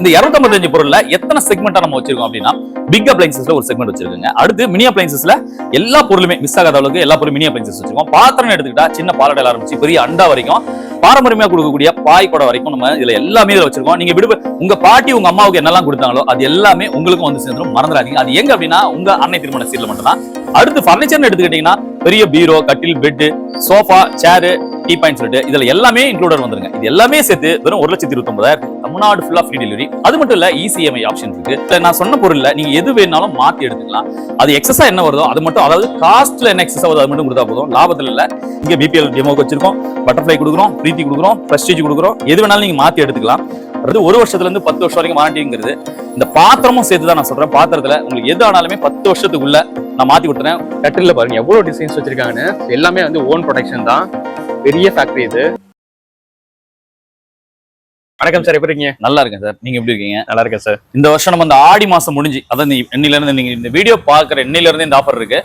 இந்த 255 பொருள்ல எத்தனை செக்மெண்டா நம்ம வச்சிருக்கோம் அப்படின்னா பிக் அப்ளைன்சஸ்ல ஒரு செக்மெண்ட் வச்சிருக்கோங்க. அடுத்து மினி அப்ளைன்சஸ்ல எல்லா பொருளுமே மிஸ் ஆகாத அளவுக்கு எல்லா பொருளும் மினி அப்ளைன்சஸ் வச்சிருக்கோம். பாத்திரம் எடுத்துக்கிட்டா சின்ன பாலடையில ஆரம்பிச்சு பெரிய அண்டா வரைக்கும் பாரம்பரியமா கொடுக்கக்கூடிய பாய் குடம் வரைக்கும் நம்ம இதுல எல்லாமே இதுல வச்சிருக்கோம். நீங்க விடுப்பு உங்க பாட்டி உங்க அம்மாவுக்கு என்னெல்லாம் கொடுத்தாங்களோ அது எல்லாமே உங்களுக்கும் வந்து சேர்ந்துடும் மறந்துடாதீங்க. அது எங்க அப்படின்னா உங்க அன்னை திருமண சீரில் மட்டும் தான் அடுத்து பர்னிச்சர்னு எடுத்துக்கிட்டீங்கன்னா பெரிய பீரோ கட்டில் bed sofa chair tea point சொல்லிட்டு இதுல எல்லாமே இன்க்ளூடர் வந்துருங்க. இது எல்லாமே சேர்த்து வெறும் ஒரு லட்சத்தி இருபத்தி ஒன்பதாயிரம் தமிழ்நாடு ஃபுல்லா ஃப்ரீ டெலிவரி அது மட்டும் இல்ல இசிஎம்ஐ ஆப்ஷன் இருக்கு. நான் சொன்ன பொருள்ல நீங்க எது வேணாலும் மாத்தி எடுத்துக்கலாம். அது எக்ஸஸா என்ன வருதோ அது மட்டும் அதாவது காஸ்ட்ல என்ன எக்ஸஸ் ஆகுதோ அது மட்டும் கொடுத்தா போதும். லாபத்துல இல்ல. இங்க பிபிஎல் டெமோக்கு வச்சிருக்கோம். பட்டர்ஃபிளை கொடுக்குறோம் பிரீத்தி கொடுக்குறோம் பிரஸ்டீஜ் கொடுக்குறோம். எது வேணாலும் நீங்க மாத்தி எடுத்துக்கலாம். அது ஒரு வருஷத்துல இருந்து பத்து வருஷம் வரைக்கும் வாரண்டிங்கிறது இந்த பாத்திரமும் சேர்த்து தான் நான் சொல்றேன். பாத்திரத்துல உங்களுக்கு எது ஆனாலுமே பத்து வருஷத்துக்குள்ள நான் மாத்தி கொடுத்துறேன். கட்டில பாருங்க எவ்வளவு டிசைன்ஸ் வச்சிருக்காங்கன்னு. எல்லாமே வந்து ஓன் ப்ரொடக்ஷன் தான். பெரிய ஃபேக்டரி இது. வணக்கம் சார் எப்படி இருக்கீங்க? நல்லா இருக்கேன் சார் நீங்க எப்படி இருக்கீங்க? நல்லா இருக்கேன் சார் இந்த வருஷம் நம்ம இந்த ஆடி மாசம் முடிஞ்சு அதான் இன்னில இருந்து நீங்க இந்த வீடியோ பாக்குற இன்னில இருந்து இந்த ஆஃபர் இருக்கு.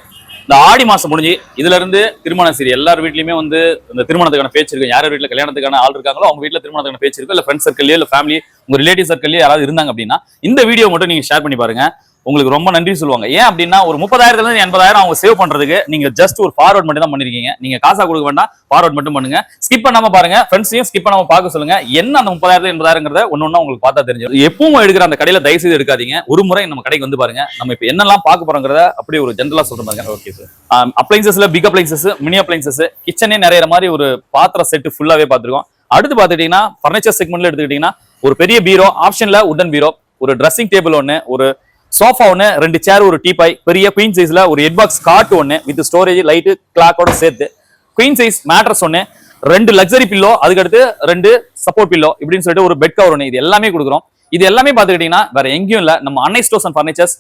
இந்த ஆடி மாசம் முடிஞ்சு இதுல இருந்து திருமண சீரி எல்லார் வீட்லயுமே வந்து இந்த திருமணத்துக்கான பேச்சு இருக்கு. யார் வீட்ல கல்யாணத்துக்கான ஆள் இருக்காங்களோ அவங்க வீட்ல திருமணத்துக்கான பேச்சு இருக்கு இல்ல ஃப்ரெண்ட்ஸ் சர்க்கிள்லயோ இல்ல ஃபேமிலி உங்க ரிலேட்டிவ் சர்க்கிள்லயோ யாராவது இருந்தாங்க அப்படின்னா இந்த வீடியோ மட்டும் நீங்க ஷேர் பண்ணி பாருங்க. உங்களுக்கு ரொம்ப நன்றி சொல்லுவாங்க. ஏன் அப்படின்னா ஒரு முப்பதாயிரத்துல இருந்து எண்பதாயிரம் அவங்க சேவ் பண்றதுக்கு நீங்க ஜஸ்ட் ஒரு ஃபார்வர்ட் மட்டும் தான் பண்ணிருக்கீங்க. நீங்க காசா கொடுக்க வேண்டாம் ஃபார்வர்ட் மட்டும் பண்ணுங்க. ஸ்கிப் பண்ணாம பாருங்க ஃப்ரெண்ட்ஸையும் ஸ்கிப் பண்ணாம பார்க்க சொல்லுங்க. என்ன அந்த முப்பதாயிரத்து எண்பதாயிரங்கிறத ஒன்னு ஒண்ணா உங்களுக்கு பார்த்தா தெரிஞ்சு எப்பவும் எடுக்கிற அந்த கடையில தயவு செய்து எடுக்காதீங்க. ஒரு முறை நம்ம கடைக்கு வந்து பாருங்க. நம்ம இப்ப என்னெல்லாம் பார்க்க போறோங்கிறத அப்படியே ஒரு ஜென்ரலா சொல்ற பாருங்க ஓகே சார் அப்ளைன்சஸ்ல பிக் அப்ளைன்சஸ் மினி அப்ளைன்சஸ் கிச்சனே நிறைய மாதிரி ஒரு பாத்திர செட் ஃபுல்லாவே பார்த்திருக்கோம். அடுத்து பார்த்துட்டீங்கன்னா ஃபர்னிச்சர் செக்மெண்ட்ல எடுத்துக்கிட்டீங்கன்னா ஒரு பெரிய பீரோ ஆப்ஷன்ல உடன் பீரோ ஒரு ட்ரெஸ்ஸிங் டேபிள் ஒன்னு ஒரு சோஃபா ஒன்று ரெண்டு சேர் ஒரு டீபாய் பெரிய குயின் சைஸில் ஒரு ஹெட் பாக்ஸ் காட் ஒன்று வித் ஸ்டோரேஜ் லைட்டு கிளாக்கோட சேர்த்து. குயின் சைஸ் மேட்ரஸ் ஒன்று ரெண்டு லக்ஸரி பில்லோ அதுக்கடுத்து ரெண்டு சப்போர்ட் பில்லோ இப்படின்னு சொல்லிட்டு ஒரு பெட் கவர் ஒன்று இது எல்லாமே கொடுக்குறோம். இது எல்லாமே பார்த்துக்கிட்டிங்கன்னா வேற எங்கேயும் இல்லை. நம்ம அன்னை ஸ்டோர்ஸ் அண்ட் ஃபர்னிச்சர்ஸ்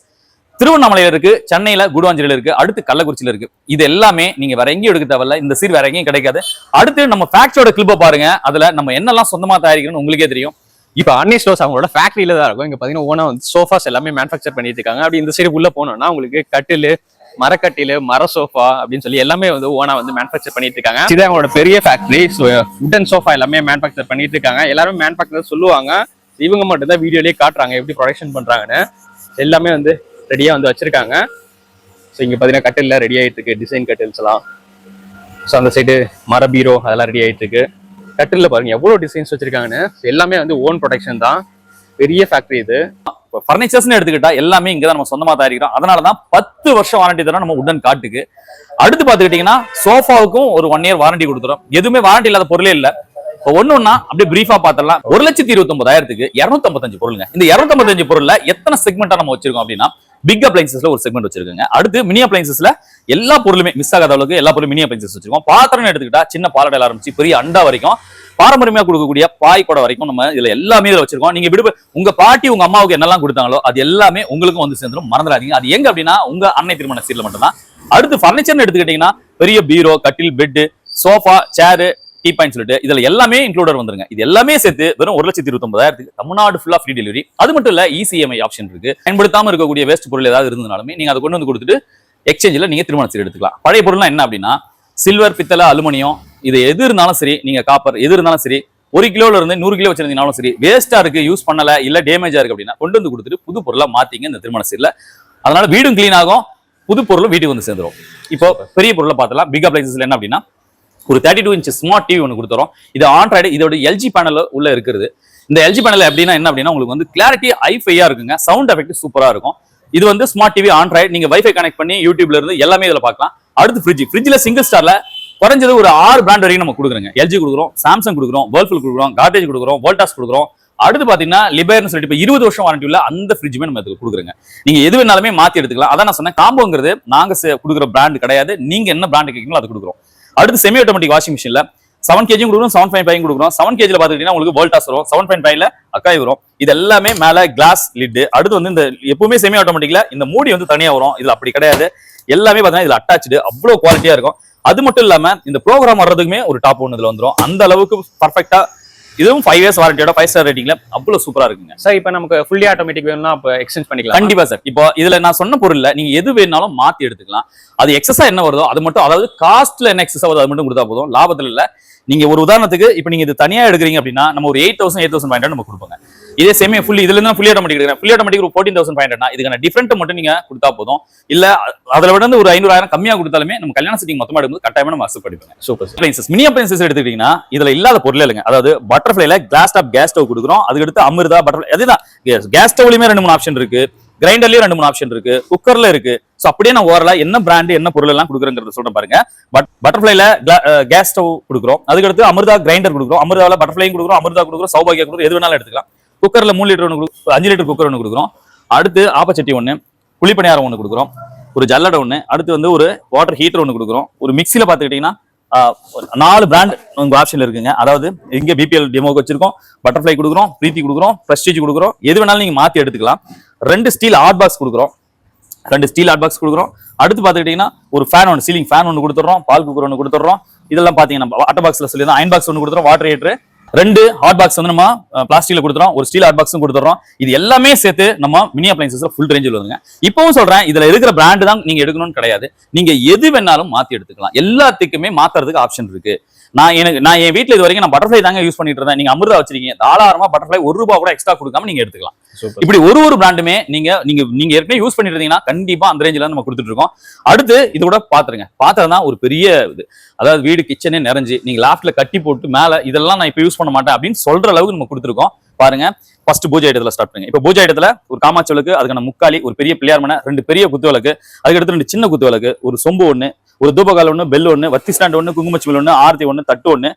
திருவண்ணாமலையில இருக்கு சென்னையில குடுவாஞ்சலியில் இருக்கு அடுத்து கள்ளக்குறிச்சியில் இருக்கு. இது எல்லாமே நீங்க வேற எங்கேயும் எடுக்க தேவையில்ல. இந்த சீர் வேற எங்கேயும் கிடைக்காது. அடுத்து நம்ம ஃபேக்டரியோட கிளிப்பை பாருங்க. அதுல நம்ம என்னெல்லாம் சொந்தமா தயாரிக்கணும்னு உங்களுக்கே தெரியும். இப்போ அன்னி ஸ்டோர்ஸ் அவங்களோட ஃபேக்ட்ரியில தான் இருக்கும். இங்கே பார்த்தீங்கன்னா ஓனா வந்து சோஃபாஸ் எல்லாமே மேனுஃபேக்சர் பண்ணிட்டு இருக்காங்க. அப்படி இந்த சைடு உள்ள போனோம்னா உங்களுக்கு கட்டில் மரக்கட்டில் மர சோஃபா அப்படின்னு சொல்லி எல்லாமே வந்து ஓனா வந்து மேனுஃபேக்சர் பண்ணிட்டு இருக்காங்க. இது அவங்களோட பெரிய ஃபேக்டரி உடன் சோஃபா எல்லாமே மேனுஃபேக்சர் பண்ணிட்டு இருக்காங்க. எல்லாரும் மேனுஃபேக்சர் சொல்லுவாங்க. இவங்க மட்டும் தான் வீடியோலேயே காட்டுறாங்க எப்படி ப்ரொடக்ஷன் பண்றாங்கன்னு. எல்லாமே வந்து ரெடியா வந்து வச்சிருக்காங்க. ஸோ இங்கே பார்த்தீங்கன்னா கட்டில்லாம் ரெடி ஆகிட்டு இருக்கு. டிசைன் கட்டில்ஸ் எல்லாம். ஸோ அந்த சைடு மர பீரோ அதெல்லாம் ரெடி ஆகிட்டு இருக்கு. கட்டில் பாருங்க எவ்வளவு டிசைன்ஸ் வச்சிருக்காங்கன்னு. எல்லாமே வந்து ஓன் ப்ரொடக்ஷன் தான். பெரிய ஃபேக்டரி இது. இப்போ ஃபர்னிச்சர்ஸ்னு எடுத்துக்கிட்டா எல்லாமே இங்கே தான் நம்ம சொந்தமா தயாரிக்கிறோம். அதனால தான் பத்து வருஷம் வாரண்டி தரோம் நம்ம உடன் காட்டுக்கு. அடுத்து பார்த்துக்கிட்டிங்கன்னா சோஃபாவுக்கும் ஒரு ஒன் இயர் வாரண்டி கொடுத்துரும் எதுவுமே வாரண்டி இல்லாத பொருளே இல்ல. இப்போ ஒன்று ஒன்றா அப்படியே ப்ரீஃபாக பார்த்துடலாம். ஒரு லட்சத்தி இருபத்தொம்பதாயிரத்துக்கு இரநூத்தம்பத்தஞ்சு பொருளுங்க. இந்த இரநூத்தம்பத்தஞ்சு பொருள்ல எத்தனை செக்மெண்ட்டாக நம்ம வச்சிருக்கோம் அப்படின்னா பிக் அப்ளைன்சஸ்ல ஒரு செக்மெண்ட் வச்சிருக்கோங்க. அடுத்து மினி அப்ளைன்சஸ்ல எல்லா பொருளுமே மிஸ் ஆகாத அளவுக்கு எல்லா பொருளும் மினி அப்ளைன்சஸ் வச்சிருக்கோம். பாத்திரம் எடுத்துக்கிட்டா சின்ன பாலடையில ஆரம்பிச்சு பெரிய அண்டா வரைக்கும் பாரம்பரியமா கொடுக்கக்கூடிய பாய் கூட வரைக்கும் நம்ம இதுல எல்லாமே இதுல வச்சிருக்கோம். நீங்க விடுப்பு உங்க பாட்டி உங்க அம்மாவுக்கு என்னெல்லாம் கொடுத்தாங்களோ அது எல்லாமே உங்களுக்கும் வந்து சேர்ந்துடும் மறந்துடாதீங்க. அது எங்க அப்படின்னா உங்க அன்னை திருமண சீர்ல மட்டும் தான் அடுத்து ஃபர்னிச்சர்னு எடுத்துக்கிட்டீங்கன்னா பெரிய பீரோ கட்டில் bed sofa chair tea point சொல்லிட்டு இதுல எல்லாமே இன்க்ளூடர் வந்துருங்க. இது எல்லாமே சேர்த்து வெறும் ஒரு லட்சத்தி இருபத்தொன்பதாயிரத்துக்கு தமிழ்நாடு ஃபுல்லா ஃப்ரீ டெலிவரி அது மட்டும் இல்ல இசிஎம்ஐ ஆப்ஷன் இருக்கு. பயன்படுத்தாம இருக்கக்கூடிய வேஸ்ட் பொருள் ஏதாவது இருந்தனாலுமே நீங்க அதை கொண்டு வந்து கொடுத்துட்டு எக்ஸ்சேஞ்சில் நீங்க திருமண சீர் எடுத்துக்கலாம். பழைய பொருள்லாம் என்ன அப்படின்னா சில்வர் பித்தளை அலுமினியம் இது எது இருந்தாலும் சரி நீங்க காப்பர் எது இருந்தாலும் சரி ஒரு கிலோல இருந்து நூறு கிலோ வச்சிருந்தீங்கனாலும் சரி வேஸ்டா இருக்கு யூஸ் பண்ணல இல்ல டேமேஜா இருக்கு அப்படின்னா கொண்டு வந்து கொடுத்துட்டு புது பொருளாக மாற்றிங்க இந்த திருமண சீர்ல அதனால வீடும் க்ளீன் ஆகும் புது பொருளும் வீட்டுக்கு வந்து சேர்ந்துரும். இப்போ பெரிய பொருளை பார்த்தலாம் பிக் அப்ளைசஸ்ல என்ன அப்படின்னா ஒரு thirty two inch smart TV ஒன்று கொடுத்துறோம். இது ஆண்ட்ராய்டு இதோட எல்ஜி பேனல் உள்ள இருக்கிறது. இந்த எல்ஜி பேனல் எப்படின்னா என்ன அப்படின்னா உங்களுக்கு வந்து கிளாரிட்டி ஐஃபையா இருக்குங்க. சவுண்ட் எஃபெக்ட் சூப்பரா இருக்கும். இது வந்து ஸ்மார்ட் டிவி ஆண்ட்ராய்டு நீங்க வைஃபை கனெக்ட் பண்ணி யூடியூப்ல இருந்து எல்லாமே இதுல பார்க்கலாம். அடுத்து ஃப்ரிட்ஜ் ஃப்ரிட்ஜ்ல சிங்கிள் ஸ்டார்ல குறைஞ்சது ஒரு ஆறு பிராண்ட் வரைக்கும் நம்ம கொடுக்குறோங்க. எல்ஜி கொடுக்குறோம் சாம்சங் கொடுக்குறோம் வேர்ல்ஃபுல் கொடுக்குறோம் கார்டேஜ் கொடுக்குறோம் வோல்டாஸ் கொடுக்குறோம். அடுத்து பாத்தீங்கன்னா லிபேர்னு சொல்லிட்டு இப்போ இருபது வருஷம் வாரண்டி உள்ள அந்த ஃப்ரிட்ஜுமே நம்ம இதுக்கு கொடுக்குறோங்க. நீங்க எது வேணாலுமே மாத்தி எடுத்துக்கலாம். அதான் நான் சொன்னேன் காம்போங்கிறது நாங்க கொடுக்குற பிராண்ட் கிடையாது. நீங்க என்ன பிராண்ட் கேட்கீங்களோ அது கொடுக்குறோம். அடுத்து செமி ஆட்டோமேட்டிக் வாஷிங் மிஷின்ல செவன் கேஜியும் கொடுக்குறோம் செவன் பாயிண்ட் ஃபைவ் கொடுக்குறோம் செவன் கேஜில பார்த்துக்கிட்டீங்கன்னா உங்களுக்கு வோல்டாஸ் வரும். செவன் பாயிண்ட் ஃபைவ்ல அக்காய் வரும். இது எல்லாமே மேலே கிளாஸ் லிட்டு அடுத்து வந்து இந்த எப்பவுமே செமி ஆட்டோமேட்டிக்ல இந்த மூடி வந்து தனியாக வரும். இதுல அப்படி கிடையாது. எல்லாமே பார்த்தீங்கன்னா இதில் அட்டாச்சு அவ்வளோ குவாலிட்டியாக இருக்கும். அது மட்டும் இல்லாமல் இந்த ப்ரோக்ராம் வர்றதுக்குமே ஒரு டாப் ஒன்று இதில் வந்துடும் அந்த அளவுக்கு பர்ஃபெக்டாக இதுவும் ஃபைவ் இயர்ஸ் வாரண்டியோட ஃபைவ் ஸ்டார் ரேட்டிங்ல அவ்வளவு சூப்பரா இருக்குங்க. சார் இப்போ நமக்கு ஃபுல்லி ஆட்டோமேட்டிக் வேணும்னா அப்போ எக்ஸ்சேஞ்ச் பண்ணிக்கலாம். கண்டிப்பா சார் இப்போ இதுல நான் சொன்ன பொருள்ல நீங்க எது வேணாலும் மாத்தி எடுத்துக்கலாம். அது எக்ஸஸா என்ன வருதோ அது மட்டும் அதாவது காஸ்ட்ல என்ன எக்ஸஸ் ஆகுதோ அது மட்டும் கொடுத்தா போதும். லாபத்துல இல்ல. நீங்க ஒரு உதாரணத்துக்கு இப்போ நீங்க இது தனியா எடுக்கிறீங்க அப்படின்னா நம்ம ஒரு eight thousand eight thousand five நம்ம கொடுப்போங்க. இதே செமி ஃபுல் இதுல இருந்து ஃபுல்லி ஆட்டோமேட்டிக் எடுக்கிறேன். ஃபுல்லி ஆட்டோமேட்டிக் ஒரு ஃபோர்டீன் தௌசண்ட் ஃபைவ் ஹண்ட்ரட்னா இதுக்கான டிஃபரெண்ட் மட்டும் நீங்க கொடுத்தா போதும். இல்ல அதுல விட வந்து ஒரு ஐநூறாயிரம் கம்மியா கொடுத்தாலுமே நம்ம கல்யாண செட்டிங் மொத்தமா எடுக்கும்போது கட்டாயமா நம்ம அக்செப்ட் பண்ணிப்போங்க. சூப்பர் அப்ளைன்சஸ் மினி அப்ளைன்சஸ் எடுத்துக்கிட்டீங்கன்னா இதுல இல்லாத பொருள் இல்லைங்க. அதாவது பட்டர்ஃபிளைல கிளாஸ் டாப் கேஸ் ஸ்டவ் கொடுக்குறோம். அதுக்கடுத்து அமிர்தா பட்டர்ஃபிளை அதுதான். கேஸ் ஸ்டவ்லயுமே ரெண்டு மூணு ஆப்ஷன் இருக்கு. கிரைண்டர்லயும் ரெண்டு மூணு ஆப்ஷன் இருக்கு குக்கர்ல இருக்கு. சோ அப்படியே நான் ஓரலா என்ன பிராண்ட் என்ன பொருள் எல்லாம் கொடுக்குறேங்கிறத சொல்றேன் பாருங்க. பட் பட்டர்ஃபிளைல கேஸ் ஸ்டவ் கொடுக்குறோம். அதுக்கடுத்து அமிர்தா கிரைண்டர் கொடுக்குறோம். அமிர்தால பட்டர்ஃபிளையும் கொடுக்குறோம் அமிர்தா கொடுக்குறோம் சௌபாகியா கொடுக்குறோம். எது வேணாலும் எடுத்துக்கலாம். குக்கர்ல மூணு லிட்டர் ஒன்று அஞ்சு லிட்டர் குக்கர் ஒன்று கொடுக்குறோம். அடுத்து ஆப்பச்சட்டி ஒன்று குழிப்பணியாரம் ஒன்று கொடுக்குறோம். ஒரு ஜல்லடை ஒன்று அடுத்து வந்து ஒரு வாட்டர் ஹீட்டர் ஒன்று கொடுக்குறோம். ஒரு மிக்சியில் பார்த்துக்கிட்டிங்கன்னா ஒரு நாலு பிராண்ட் உங்க ஆப்ஷன்ல இருக்குங்க. அதாவது இங்க பிபிஎல் டெமோக்கு வச்சிருக்கோம். பட்டர்ஃப்ளை கொடுக்குறோம் பிரீத்தி கொடுக்குறோம் பிரஸ்டீஜ் கொடுக்குறோம். எது வேணாலும் நீங்க மாத்தி எடுத்துக்கலாம். ரெண்டு ஸ்டீல் ஹாட் பாக்ஸ் கொடுக்குறோம். ரெண்டு ஸ்டீல் ஹாட் பாக்ஸ் கொடுக்குறோம். அடுத்து பார்த்துக்கிட்டிங்கன்னா ஒரு ஃபேன் ஒன்று சீலிங் ஃபேன் ஒன்று கொடுத்துட்றோம். பால் குக்கர் ஒன்று கொடுத்துட்றோம். இதெல்லாம் பார்த்தீங்கன்னா வாட்டர் பாக்ஸில் சொல்லி அயன் பாக்ஸ் ஒன்று கொடுத்துறோம் வாட்டர் ஹீட்டர் ரெண்டு ஹாட் பாக்ஸ் வந்து நம்ம பிளாஸ்டிக்ல கொடுத்துறோம். ஒரு ஸ்டீல் ஹாட் பாக்ஸும் கொடுத்துறோம். இது எல்லாமே சேர்த்து நம்ம மினி அப்ளைன்சஸ்ல ஃபுல் ரேஞ்சில் வருங்க இப்பவும் சொல்றேன் இதுல இருக்கிற பிராண்ட் தான் நீங்க எடுக்கணும்னு கிடையாது. நீங்க எது வேணாலும் மாத்தி எடுத்துக்கலாம். எல்லாத்துக்குமே மாத்துறதுக்கு ஆப்ஷன் இருக்கு. நான் எனக்கு நான் என் வீட்ல இது வரைக்கும் நான் பட்டர்ஃப்ளை தாங்க யூஸ் பண்ணிட்டு இருந்தேன். நீங்க அமிர்தா வச்சிருக்கீங்க. தாராளமா பட்டர்ஃப்ளை ஒரு ரூபா கூட எக்ஸ்ட்ரா கொடுக்காம நீங்க எடுத்துக்கலாம். இப்படி ஒரு ஒரு பிராண்டுமே நீங்க நீங்க நீங்க ஏற்கனவே யூஸ் பண்ணிட்டு இருந்தீங்கன்னா கண்டிப்பா அந்த ரேஞ்சில நம்ம கொடுத்துட்டு இருக்கோம். அடுத்து இது கூட பாத்துருங்க. பாத்திரம் தான் ஒரு பெரிய இது. அதாவது வீடு கிச்சனே நிறைஞ்சு நீங்க லாஃப்ட்ல கட்டி போட்டு மேல இதெல்லாம் நான் இப்ப யூஸ் பண்ண மாட்டேன் அப்படின்னு சொல்ற அளவுக்கு நம்ம கொடுத்துருக்கோம். பாருங்க ஃபர்ஸ்ட் பூஜை இடத்துல ஸ்டார்ட் பண்ணுங்க. இப்போ பூஜை இடத்துல ஒரு காமாச்சோலுக்கு அதுக்கான முக்காலி ஒரு பெரிய பிள்ளையார் மனை ரெண்டு பெரிய குத்து விளக்கு அதுக்கடுத்து ரெண்டு சின்ன குத்து விளக்கு ஒரு சொம்பு ஒண்ணு ஒரு தூபகால் ஒண்ணு பெல் ஒண்ணு வத்தி ஸ்டாண்ட் ஒண்ணு குங்குமச்சிமல் ஒண்ணு ஆர்த்தி ஒண்ணு தட்டு ஒண்ணு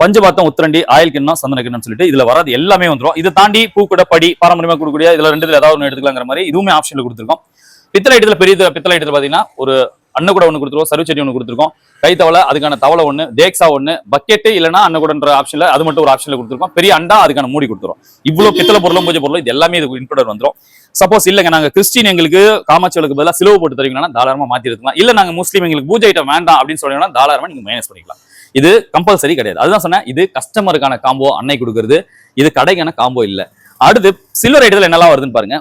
பஞ்சபாத்தம் உத்திரண்டி ஆயில் கிண்ணம் சந்தன கிண்ணம் சொல்லிட்டு இதுல வராது எல்லாமே வந்துரும். இதை தாண்டி பூக்கூட படி பாரம்பரியமா கொடுக்கக்கூடிய இதுல ரெண்டு ஏதாவது ஒன்று எடுத்துக்கலாங்கிற மாதிரி இதுவுமே ஆப்ஷன்ல கொடுத்துருக்கோம். பித்தளை இடத்துல பெரிய பித்தளை இடத்துல பாத்தீங்கன்னா ஒரு அன்னக்கூட ஒன்று கொடுத்துருவோம் சருச்செடி ஒன்று கொடுத்துருக்கோம். கை தவளை அதுக்கான தவளை ஒன்று தேக்ஸா ஒன்று பக்கெட்டு இல்லைனா அன்னக்கூடன்ற ஆப்ஷனில் அது மட்டும் ஒரு ஆப்ஷனில் கொடுத்துருக்கோம். பெரிய அண்டா அதுக்கான மூடி கொடுத்துரும் இவ்வளோ பித்தளை பொருளும் பூஜை பொருளும் இது எல்லாமே இது இன்க்ளூடட் வந்துரும். சப்போஸ் இல்லைங்க நாங்கள் கிறிஸ்டின் எங்களுக்கு காமாட்சிகளுக்கு பதிலாக சிலுவை போட்டு தருவீங்கன்னா தாராளமாக மாற்றி எடுத்துக்கலாம். இல்லை நாங்கள் முஸ்லீம் எங்களுக்கு பூஜை ஐட்டம் வேண்டாம் அப்படின்னு சொன்னீங்கன்னா தாராளமாக நீங்கள் மைனஸ் பண்ணிக்கலாம். இது கம்பல்சரி கிடையாது. அதுதான் சொன்னேன் இது கஸ்டமருக்கான காம்போ அன்னை கொடுக்குறது. இது கடைக்கான காம்போ இல்லை. அடுத்து சில்வர் ஐட்டத்தில் என்னெல்லாம் வருதுன்னு பாருங்க.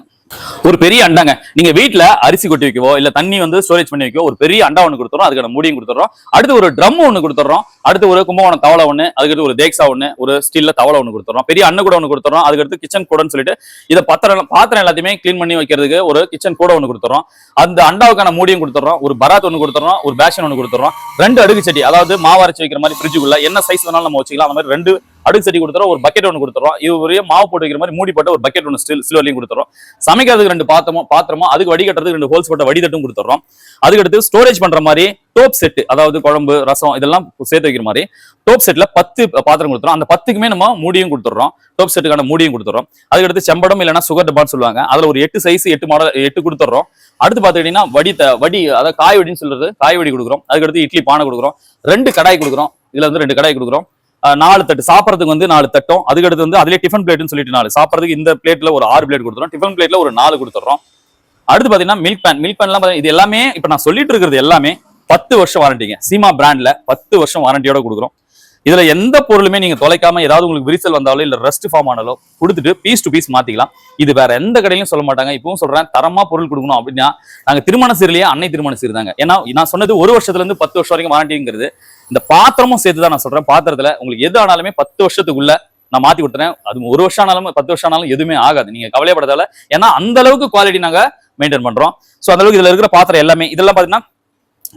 ஒரு பெரிய அண்டாங்க. நீங்க வீட்ல அரிசி கொட்டி வைக்கவோ இல்ல தண்ணி வந்து ஸ்டோரேஜ் பண்ணி வைக்கவோ ஒரு பெரிய அண்டா ஒன்று கொடுத்துறோம். அதுக்கான மூடியும் கொடுத்துறோம். அடுத்து ஒரு ட்ரம் ஒன்று கொடுத்துறோம். அடுத்து ஒரு கும்பகோணம் தவளை ஒன்று அதுக்கடுத்து ஒரு தேக்ஸா ஒன்று ஒரு ஸ்டீல்ல தவளை ஒன்று கொடுத்துறோம். பெரிய அண்ணு கூட ஒன்று கொடுத்துறோம். அதுக்கடுத்து கிச்சன் கூடன்னு சொல்லிட்டு இதை பத்திரம் பாத்திரம் எல்லாத்தையுமே கிளீன் பண்ணி வைக்கிறதுக்கு ஒரு கிச்சன் கூட ஒன்று கொடுத்துறோம். அந்த அண்டாவுக்கான மூடியும் கொடுத்துறோம். ஒரு பராத் ஒன்று கொடுத்துறோம். ஒரு பேஷன் ஒன்று கொடுத்துறோம். ரெண்டு அடுக்கு செடி அதாவது மாவரைச்சு வைக்கிற மாதிரி ஃப்ரிட்ஜுக்குள்ள என்ன சைஸ் வேணாலும் நம்ம வச்சுக்கலாம். அந்த மாதிரி ரெண்டு அடுக்கு சட்டி கொடுத்துறோம் ஒரு பக்கெட் ஒன்று கொடுத்துறோம். இது ஒரு மாவு போட்டு வைக்கிற மாதிரி மூடி போட்ட ஒரு பக்கெட் ஒன்று ஸ்டில் சில்வர்லையும் கொடுத்துறோம். சமைக்கிறதுக்கு ரெண்டு பாத்திரமோ பாத்திரமோ அதுக்கு வடிகட்டுறதுக்கு ரெண்டு ஹோல்ஸ் போட்ட வடிதட்டும் கொடுத்துறோம். அதுக்கடுத்து ஸ்டோரேஜ் பண்ற மாதிரி டோப் செட் அதாவது குழம்பு ரசம் இதெல்லாம் சேர்த்து வைக்கிற மாதிரி டோப் செட்ல பத்து பாத்திரம் கொடுத்துறோம். அந்த பத்துக்குமே நம்ம மூடியும் கொடுத்துறோம். டோப் செட்டுக்கான மூடியும் கொடுத்துறோம். அதுக்கடுத்து செம்படம் இல்லைன்னா சுகர் டப்பான்னு சொல்லுவாங்க. அதுல ஒரு எட்டு சைஸ் எட்டு மாடல் எட்டு கொடுத்துறோம். அடுத்து பாத்துக்கிட்டீங்கன்னா வடி த- வடி அதாவது காய் வடின்னு சொல்றது காய் வடி கொடுக்குறோம். அதுக்கடுத்து இட்லி பானை கொடுக்குறோம். ரெண்டு கடாய் கொடுக்குறோம். இதுல வந்து ரெண்டு கடாய் கொடுக்குறோம். நாலு தட்டு. சாப்பிட்றதுக்கு வந்து நாலு தட்டும். அதுக்கடுத்து வந்து அதுலேயே டிஃபன் பிளேட்னு சொல்லிட்டு நாலு. சாப்பிட்றதுக்கு இந்த பிளேட்ல ஒரு ஆறு பிளேட் கொடுத்துறோம். டிஃபன் பிளேட்ல ஒரு நாலு கொடுத்துறோம். அடுத்து பாத்தீங்கன்னா மில்க் பேன் மில்க் பேன்லாம் இது எல்லாமே இப்ப நான் சொல்லிட்டு இருக்கிறது எல்லாமே பத்து வருஷம் வாரண்டிங்க சீமா பிராண்ட்ல பத்து வருஷம் வாரண்டியோட கொடுக்குறோம். இதுல எந்த பொருளுமே நீங்க தொலைக்காம ஏதாவது உங்களுக்கு விரிசல் வந்தாலோ இல்ல ரெஸ்ட் ஃபார்ம் ஆனாலோ கொடுத்துட்டு பீஸ் டு பீஸ் மாத்திக்கலாம். இது வேற எந்த கடையிலும் சொல்ல மாட்டாங்க. இப்பவும் சொல்றேன் தரமா பொருள் கொடுக்கணும் அப்படின்னா நாங்க திருமண சீர்லயே அன்னை திருமண சீர் தாங்க. ஏன்னா நான் சொன்னது ஒரு வருஷத்துல இருந்து பத்து வருஷம் வரைக்கும் வாரண்டிங்கிறது இந்த பாத்திரமும் சேர்த்து தான் நான் சொல்றேன். பாத்திரத்துல உங்களுக்கு எது ஆனாலுமே பத்து வருஷத்துக்குள்ள நான் மாத்தி கொடுத்துறேன். அது ஒரு வருஷம் ஆனாலும் பத்து வருஷம் ஆனாலும் எதுவுமே ஆகாது. நீங்க கவலைப்படாதால ஏன்னா அந்த அளவுக்கு குவாலிட்டி நாங்க மெயின்டைன் பண்றோம். ஸோ அந்த அளவுக்கு இதுல இருக்கிற பாத்திரம் எல்லாமே இதெல்லாம் பாத்தீங்கன்னா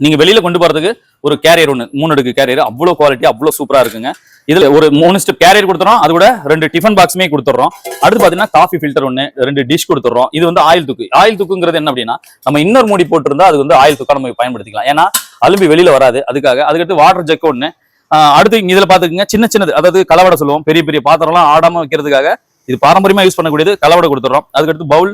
நீங்க வெளியில கொண்டு போறதுக்கு ஒரு கேரியர் ஒன்று மூணு அடுக்கு கேரியர் அவ்வளோ குவாலிட்டி அவ்வளோ சூப்பராக இருக்குங்க. இதில் ஒரு மூணு ஸ்டெப் கேரியர் கொடுத்துறோம் அது கூட ரெண்டு டிஃபன் பாக்ஸுமே கொடுத்துட்றோம் அடுத்து பார்த்தீங்கன்னா காஃபி ஃபில்டர் ஒன்று ரெண்டு டிஷ் கொடுத்துறோம். இது வந்து ஆயில் தூக்கு. ஆயில் தூக்குங்கிறது என்ன அப்படின்னா நம்ம இன்னொரு மூடி போட்டிருந்தா அது வந்து ஆயில் தூக்கா நம்ம பயன்படுத்திக்கலாம். ஏன்னா அலும்பி வெளியில் வராது. அதுக்காக அதுக்கடுத்து வாட்டர் ஜெக் ஒன்று அடுத்து இதில் பார்த்துக்குங்க சின்ன சின்னது. அதாவது கலவடை சொல்லுவோம் பெரிய பெரிய பாத்திரம்லாம் ஆடாமல் வைக்கிறதுக்காக இது பாரம்பரியமாக யூஸ் பண்ணக்கூடியது கலவடை கொடுத்துட்றோம் அதுக்கடுத்து பவுல்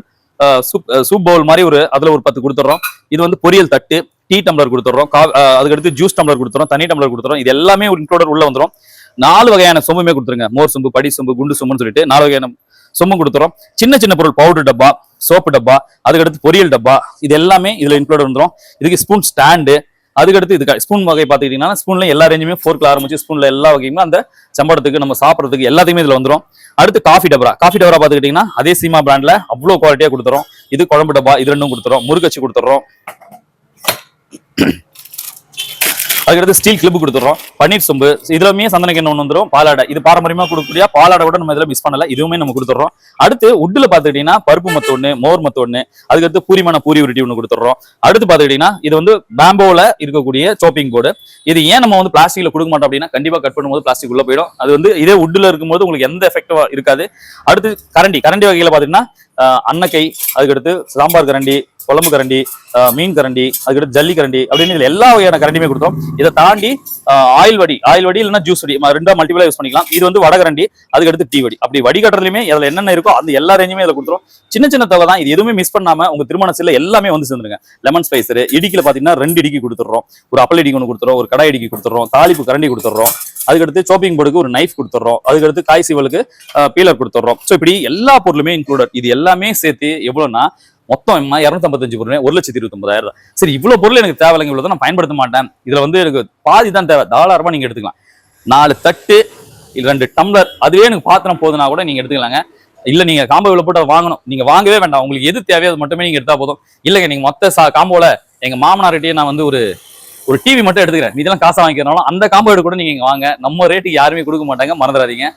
சூப் சூப் பவுல் மாதிரி ஒரு அதுல ஒரு பத்து கொடுத்துறோம் இது வந்து பொரியல் தட்டு டீ டம்ளர் கொடுத்துறோம் கா- அதுக்கடுத்து ஜூஸ் டம்ளர் கொடுத்துறோம் தனி டம்ளர் கொடுத்துறோம் இது எல்லாமே ஒரு இன்க்ளூடர் உள்ள வந்துடும் நாலு வகையான சொம்புமே கொடுத்துருங்க. மோர் சொம்பு படி சொம்பு குண்டு சொம்புன்னு சொல்லிட்டு நாலு வகையான சொம்பும் கொடுத்துறோம் சின்ன சின்ன பொருள் பவுடர் டப்பா சோப்பு டப்பா அதுக்கடுத்து பொரியல் டப்பா இது எல்லாமே இதுல இன்க்ளூட் வந்துடும் இதுக்கு ஸ்பூன் ஸ்டாண்டு அதுக்கடுத்து இது ஸ்பூன் வகை பார்த்துக்கிட்டிங்கன்னா ஸ்பூன்ல எல்லா ரேஞ்சுமே ஃபோர்க்கில் ஆரம்பிச்சு ஸ்பூன்ல எல்லா வகையுமே அந்த சம்பளத்துக்கு நம்ம சாப்பிட்றதுக்கு எல்லாத்தையுமே இதில் வந்துடும் அடுத்து காஃபி டபரா காஃபி டபரா பார்த்துக்கிட்டீங்கன்னா அதே சீமா பிராண்டில் அவ்வளோ குவாலிட்டியாக கொடுத்துறோம். இது குழம்பு டப்பா இது ரெண்டும் கொடுத்துறோம். முருகச்சு கொடுத்துறோம். அதுக்கடுத்து ஸ்டீல் கிளிப் கொடுத்துறோம் பன்னீர் சொம்பு இதுலமே சந்தனக்கு என்ன ஒன்று வந்துரும்? பாலாடை. இது பாரம்பரியமா கொடுக்கக்கூடிய பாலாடை கூட நம்ம இதில் மிஸ் பண்ணல. இதுவுமே நம்ம கொடுத்துறோம் அடுத்து உட்ல பாத்துக்கிட்டீங்கன்னா பருப்பு மத்து ஒன்று மோர் மத்து ஒண்ணு அதுக்கடுத்து பூரிமான பூரி உருட்டி ஒன்று கொடுத்துறோம் அடுத்து பாத்துக்கிட்டீங்கன்னா இது வந்து பேம்போல இருக்கக்கூடிய சோப்பிங் போர்டு இது ஏன் நம்ம வந்து பிளாஸ்டிக்ல கொடுக்க மாட்டோம் அப்படின்னா கண்டிப்பா கட் பண்ணும்போது பிளாஸ்டிக் உள்ள போயிடும். அது வந்து இதே உட்ல இருக்கும்போது உங்களுக்கு எந்த எஃபெக்டும் இருக்காது. அடுத்து கரண்டி. கரண்டி வகையில பாத்தீங்கன்னா அன்னக்கை அதுக்கடுத்து சாம்பார் கரண்டி குழம்பு கரண்டி மீன் கரண்டி அதுக்கடுத்து ஜல்லி கரண்டி அப்படின்னு எல்லா வகையான கரண்டியுமே கொடுத்தோம். இதை தாண்டி ஆயில் வடி ஆயில் வடி இல்லைன்னா ஜூஸ் வடி ரெண்டா மல்டிபிளா யூஸ் பண்ணிக்கலாம். இது வந்து வடகரண்டி அதுக்கடுத்து டீ வடி. அப்படி வடிகட்டுறதுலயுமே அதுல என்னென்ன இருக்கோ அந்த எல்லா ரேஞ்சுமே இதில் கொடுத்துரும். சின்ன சின்ன தொகை தான். இது எதுவுமே மிஸ் பண்ணாம உங்க திருமண சில எல்லாமே வந்து சேர்ந்துருங்க. லெமன் ஸ்பைசர் இடிக்கில பாத்தீங்கன்னா ரெண்டு இடிக்கி கொடுத்துறோம் ஒரு அப்பல் இடிக்கு ஒன்று கொடுத்துறோம் ஒரு கடை இடிக்கி கொடுத்துறோம் தாளிப்பு கரண்டி கொடுத்துறோம் அதுக்கடுத்து சோப்பிங் போர்டுக்கு ஒரு நைஃப் கொடுத்துறோம் அதுக்கடுத்து காய் சீவலுக்கு பீலர் கொடுத்துறோம் ஸோ இப்படி எல்லா பொருளுமே இன்க்ளூடட் இது எல்லாமே சேர்த்து எவ்வளவுனா மொத்தம் இரநூத்தம்பத்தஞ்சு பொருள் ஒரு லட்சத்தி இருபத்தொன்பதாயிரம் தான் சரி இவ்வளவு பொருள் எனக்கு தேவையில்லைங்க இவ்வளவு நான் பயன்படுத்த மாட்டேன். இதுல வந்து எனக்கு பாதி தான் தேவை. தாராளமா நீங்க எடுத்துக்கலாம். நாலு தட்டு ரெண்டு டம்ளர் அதுவே எனக்கு பாத்திரம் போதுனா கூட நீங்க எடுத்துக்கலாங்க. இல்ல நீங்க காம்போ இவ்வளவு போட்டு வாங்கணும். நீங்க வாங்கவே வேண்டாம். உங்களுக்கு எது தேவையோ அது மட்டுமே நீங்க எடுத்தா போதும். இல்லைங்க நீங்க மொத்த சா காம்போல எங்க மாமனார்கிட்டயே நான் வந்து ஒரு ஒரு டிவி மட்டும் எடுத்துக்கிறேன். இதெல்லாம் காசை வாங்கிக்கிறனாலும் அந்த காம்போ எடுக்க கூட நீங்க வாங்க. நம்ம ரேட்டுக்கு யாருமே கொடுக்க மாட்டாங்க. மறந்துடாதீங்க.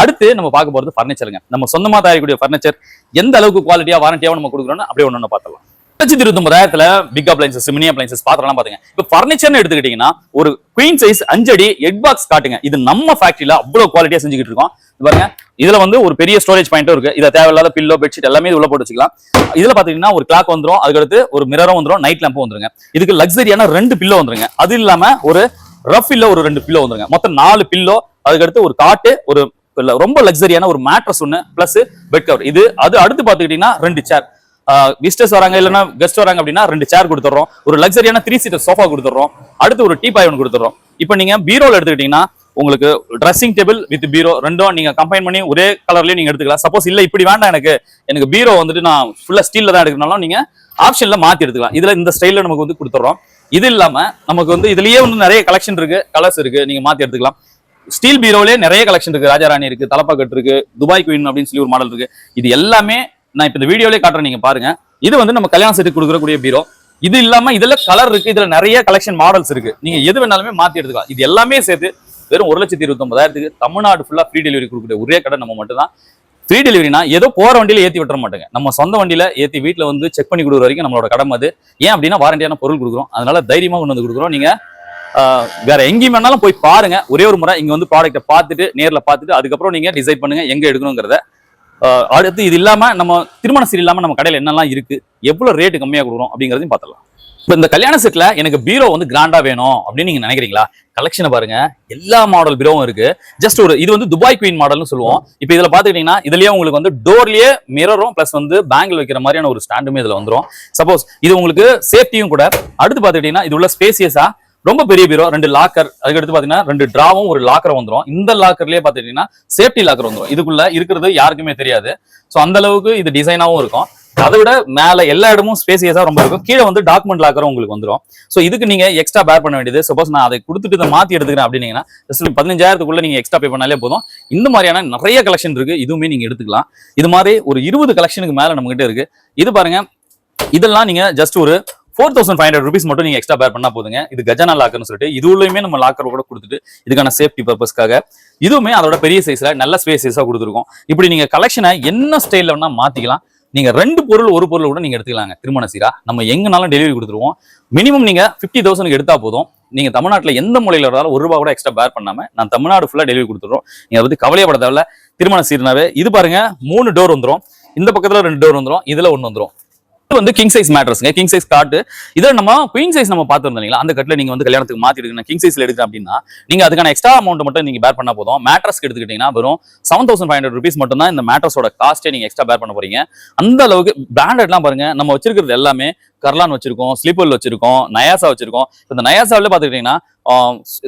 அடுத்து நம்ம பார்க்க போறது ஃபர்னிச்சருங்க நம்ம சொந்தமா தயாரிக்கக்கூடிய ஃபர்னிச்சர் எந்த அளவுக்கு குவாலிட்டியா வாரண்டியாவும் நம்ம கொடுக்குறோம்னு அப்படியே ஒன்று பார்த்துலாம் லட்சத்தி இருபத்தொன்பதாயிரத்துல பிக் அப்ளைன்சஸ் மினி அப்ளைன்சஸ் பாத்திரம்லாம் பாத்துங்க. இப்போ ஃபர்னிச்சர்னு எடுத்துக்கிட்டீங்கன்னா ஒரு குயின் சைஸ் அஞ்சடி எட் பாக்ஸ் காட்டுங்க. இது நம்ம ஃபேக்டரியில அவ்வளவு குவாலிட்டியா செஞ்சுக்கிட்டு இருக்கோம். பாருங்க இதுல வந்து ஒரு பெரிய ஸ்டோரேஜ் பாயிண்ட்டும் இருக்கு. இதை தேவையில்லாத பில்லோ பெட்ஷீட் எல்லாமே இது உள்ள போட்டு வச்சுக்கலாம். இதுல பாத்தீங்கன்னா ஒரு கிளாக் வந்துடும் அதுக்கடுத்து ஒரு மிரரும் வந்துடும் நைட் லேம்பும் வந்துருங்க. இதுக்கு லக்ஸரியான ரெண்டு பில்லோ வந்துருங்க. அது இல்லாம ஒரு ரஃப் இல்ல ஒரு ரெண்டு பில்லோ வந்துருங்க. மொத்தம் நாலு பில்லோ அதுக்கடுத்து ஒரு காட்டு ஒரு ரொம்ப லக்ஸரியான ஒரு மேட்ரஸ் ஒன்று பிளஸ் பெட் கவர் இது அது அடுத்து பார்த்துக்கிட்டீங்கன்னா ரெண்டு சேர் விசிட்டர்ஸ் வராங்க இல்லைன்னா கெஸ்ட் வராங்க அப்படின்னா ரெண்டு சேர் கொடுத்துட்றோம். ஒரு லக்ஸரியான த்ரீ சீட்டர் சோஃபா கொடுத்துட்றோம். அடுத்து ஒரு டீ பாய் ஒன்று கொடுத்துட்றோம். இப்போ நீங்க பீரோல எடுத்துக்கிட்டீங்கன்னா உங்களுக்கு ட்ரெஸ்ஸிங் டேபிள் வித் பீரோ ரெண்டும் நீங்க கம்பைன் பண்ணி ஒரே கலர்லேயும் நீங்க எடுத்துக்கலாம். சப்போஸ் இல்லை இப்படி வேண்டாம் எனக்கு. எனக்கு பீரோ வந்துட்டு நான் ஃபுல்லா ஸ்டீல்ல தான் எடுக்கணும்னாலும் நீங்க ஆப்ஷன்ல மாற்றி எடுத்துக்கலாம். இதில் இந்த ஸ்டைலில் நமக்கு வந்து கொடுத்துறோம் இது இல்லாம நமக்கு வந்து இதுலயே வந்து நிறைய கலெக்ஷன் இருக்கு கலர்ஸ் இருக்கு. நீங்க மாற்றி எடுத்துக்கலாம். ஸ்டீல் பீரோலே நிறைய கலெக்ஷன் இருக்கு. ராஜாராணி இருக்கு தலப்பாக்கட்டு இருக்கு துபாய் குயின் அப்படின்னு சொல்லி ஒரு மாடல் இருக்கு. இது எல்லாமே நான் இப்ப இந்த வீடியோலே காட்டுறேன் நீங்க பாருங்க. இது வந்து நம்ம கல்யாண செட்டு கொடுக்கக்கூடிய பீரோ. இது இல்லாம இதுல கலர் இருக்கு இதுல நிறைய கலெக்ஷன் மாடல்ஸ் இருக்கு. நீங்க எது வேணாலுமே மாத்தி எடுத்துக்கலாம். இது எல்லாமே சேர்த்து வெறும் ஒரு லட்சத்தி இருபத்தொன்பதாயிரத்துக்கு தமிழ்நாடு ஃபுல்லா ஃப்ரீ டெலிவரி கொடுக்கக்கூடிய ஒரே கடை நம்ம மட்டும் தான் ஃப்ரீ டெலிவரினா ஏதோ போற வண்டியில ஏத்தி விட்டுற மாட்டேங்க. நம்ம சொந்த வண்டியில ஏத்தி வீட்டுல வந்து செக் பண்ணி கொடுக்குற வரைக்கும் நம்மளோட கடமை அது. ஏன் அப்படின்னா வாரண்டியான பொருள் கொடுக்குறோம். அதனால தைரியமா கொண்டு வந்து கொடுக்குறோம். நீங்க வேற எங்கேயும் வேணாலும் போய் பாருங்க. ஒரே ஒரு முறை இங்க வந்து ப்ராடக்ட்டை பார்த்துட்டு நேரில் பார்த்துட்டு அதுக்கப்புறம் நீங்க டிசைட் பண்ணுங்க எங்க எடுக்கணுங்கிறத. அடுத்து இது இல்லாம நம்ம திருமண சீர் இல்லாம நம்ம கடையில் என்னெல்லாம் இருக்கு எவ்வளவு ரேட்டு கம்மியாக கொடுக்குறோம் அப்படிங்கறதையும் பார்த்துலாம் இப்போ இந்த கல்யாண செட்ல எனக்கு பீரோ வந்து கிராண்டா வேணும் அப்படின்னு நீங்க நினைக்கிறீங்களா? கலெக்ஷனை பாருங்க எல்லா மாடல் பீரோவும் இருக்கு. ஜஸ்ட் ஒரு இது வந்து துபாய் குயின் மாடல்னு சொல்லுவோம். இப்போ இதுல பாத்துக்கிட்டீங்கன்னா இதுலயே உங்களுக்கு வந்து டோர்லயே மிரரும் பிளஸ் வந்து பேங்கில் வைக்கிற மாதிரியான ஒரு ஸ்டாண்டுமே இதுல வந்துடும் சப்போஸ் இது உங்களுக்கு சேஃப்டியும் கூட. அடுத்து பாத்துக்கிட்டீங்கன்னா இது உள்ள ஸ்பேசியஸா ரொம்ப பெரிய பீரோ ரெண்டு லாக்கர் அதுக்கடுத்து பாத்தீங்கன்னா ரெண்டு டிராவும் ஒரு லாக்கர் வந்துரும். இந்த லாக்கர்லயே பாத்துட்டீங்கன்னா சேஃப்டி லாக்கர் வந்துடும் இதுக்குள்ள இருக்கிறது யாருக்குமே தெரியாது. சோ அந்த அளவுக்கு இது டிசைனாவும் இருக்கும். அதை விட மேல எல்லா இடமும் ஸ்பேசியஸா ரொம்ப இருக்கும். கீழே வந்து டாக்குமெண்ட் லாக்கரும் உங்களுக்கு வந்துரும். சோ இதுக்கு நீங்க எக்ஸ்ட்ரா பேர் பண்ண வேண்டியது. சப்போஸ் நான் அதை கொடுத்துட்டு இதை மாத்தி எடுத்துக்கிறேன் அப்படின்னீங்கன்னா ஜஸ்ட் பதினஞ்சாயிரத்துக்குள்ள நீங்க எக்ஸ்ட்ரா பே பண்ணாலே போதும். இந்த மாதிரியான நிறைய கலெக்ஷன் இருக்கு. இதுவுமே நீங்க எடுத்துக்கலாம். இது மாதிரி ஒரு இருபது கலெக்ஷனுக்கு மேல நம்ம கிட்ட இருக்கு. இது பாருங்க. இதெல்லாம் நீங்க ஜஸ்ட் ஒரு four thousand five hundred rupees மட்டும் நீங்க எக்ஸ்ட்ரா பேர் பண்ணா போதுங்க. இது கஜானா லாக்கர்னு சொல்லிட்டு இது உள்ளயுமே நம்ம லாக்கர் கூட கொடுத்துட்டு இதுக்கான சேஃப்டி பர்பஸ்க்காக இதுவுமே அதோட பெரிய சைஸ்ல நல்ல ஸ்பேஸ் சைஸா கொடுத்துருக்கோம். இப்படி நீங்க கலெக்ஷனை என்ன ஸ்டைல்ல வேணா மாத்திக்கலாம். நீங்க ரெண்டு பொருள் ஒரு பொருள் கூட நீங்க எடுத்துக்கலாங்க. திருமண சீரா நம்ம எங்கனாலும் டெலிவரி கொடுத்துருவோம். மினிமம் நீங்க ஃபிஃப்டி தௌசண்ட் எடுத்தா போதும். நீங்க தமிழ்நாட்டில் எந்த மொழியில இருந்தாலும் ஒரு ரூபா கூட எக்ஸ்ட்ரா பேர் பண்ணாம நான் தமிழ்நாடு ஃபுல்லா டெலிவரி கொடுத்துருவோம் நீங்க அதை பத்தி கவலையப்பட தேவையில்ல. திருமண சீர்னாவே இது பாருங்க மூணு டோர் வந்துடும் இந்த பக்கத்துல ரெண்டு டோர் வந்துடும் இதுல ஒன்று வந்துடும் வந்து கிங் சைஸ் மேட்ரஸ்ங்க கிங் சைஸ் காட்டு. இதை நம்ம குயின் சைஸ் நம்ம பார்த்துருந்தோம் இல்லைங்களா? அந்த கட்டில் நீங்க வந்து கல்யாணத்துக்கு மாத்தி எடுக்கணும். கிங் சைஸ்ல எடுக்கிறேன் அப்படின்னா நீங்க அதுக்கான எக்ஸ்ட்ரா அமௌண்ட் மட்டும் நீங்க பேர் பண்ண போதும். மேட்ரஸ்க்கு எடுத்துக்கிட்டீங்கன்னா வெறும் seven thousand five hundred rupees மட்டும் தான் இந்த மேட்ரஸோட காஸ்ட்டே நீங்க எக்ஸ்ட்ரா பேர் பண்ண போறீங்க. அந்த அளவுக்கு பிராண்டட்லாம் பாருங்க நம்ம வச்சிருக்கிறது எல்லாமே கர்லான் வச்சிருக்கோம் ஸ்லீப்பர் வச்சிருக்கோம் நயாசா வச்சிருக்கோம். இந்த நயாசாவில் பாத்துக்கிட்டீங்கன்னா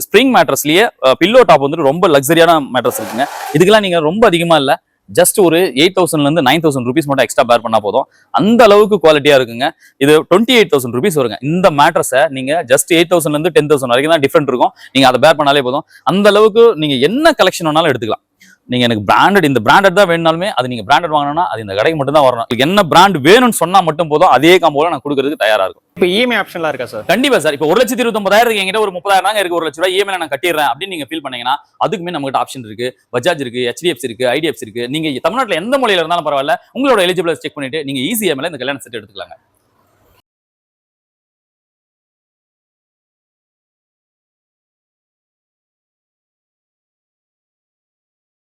ஸ்ப்ரிங் மேட்ரஸ்லயே பில்லோ டாப் வந்துட்டு ரொம்ப லக்ஸரியான மேட்ரஸ் இருக்குங்க. இதுக்கெல்லாம் நீங்க ரொம்ப அதிகமா இல்லை. ஜஸ்ட் ஒரு எயிட் தௌசண்ட்ல இருந்து நைன் தௌசண்ட் ருபீஸ் மட்டும் எக்ஸ்ட்ரா பேர் பண்ணால் போதும். அந்த அளவுக்கு குவாலிட்டியா இருக்குங்க. இது டுவெண்ட்டி எயிட் தௌசண்ட் ருபீஸ் வருங்க. இந்த மேட்ரஸை நீங்க ஜஸ்ட் எயிட் தௌசண்ட்ல இருந்து டென் தௌசண்ட் வரைக்கும் தான் டிஃப்ரெண்ட் இருக்கும். நீங்க அதை பேர் பண்ணாலே போதும். அந்த அளவுக்கு நீங்க என்ன கலெக்ஷன் வேணாலும் எடுத்துக்கலாம். நீங்க எனக்கு பிராண்டட் இந்த பிராண்டட் தான் வேணும்னாலுமே அது நீங்க பிராண்டட் வாங்கணும்னா அது இந்த கடைக்கு மட்டும் தான் வரணும் என்ன பிராண்ட் வேணும்னு சொன்னா மட்டும் போதும் அதே காம்போல நான் கொடுக்கறதுக்கு தயாரா இருக்கும். இப்போ இஎம்ஐ ஆப்ஷன்லாம் இருக்கா சார் கண்டிப்பா சார் இப்போ ஒரு லட்சத்தி இருபத்தொன்பதாயிரம் என்கிட்ட ஒரு முப்பதாயிரம் தாங்க இருக்கு ஒரு லட்ச ரூபாய் இஎம்ஐ நான் கட்டிடுறேன் அப்படின்னு நீங்க ஃபீல் பண்ணீங்கன்னா அதுக்குமே நம்மகிட்ட ஆப்ஷன் இருக்கு. பஜாஜ் இருக்கு ஹெச்டிஎஃப்சி இருக்கு ஐடிஎஃப்சி இருக்கு. நீங்க தமிழ்நாட்டுல எந்த மொழியில இருந்தாலும் பரவாயில்ல உங்களோட எலிஜிபிள் செக் பண்ணிட்டு நீங்க ஈஸிஎம்ல இந்த கல்யாண செட் எடுத்துக்கலாங்க.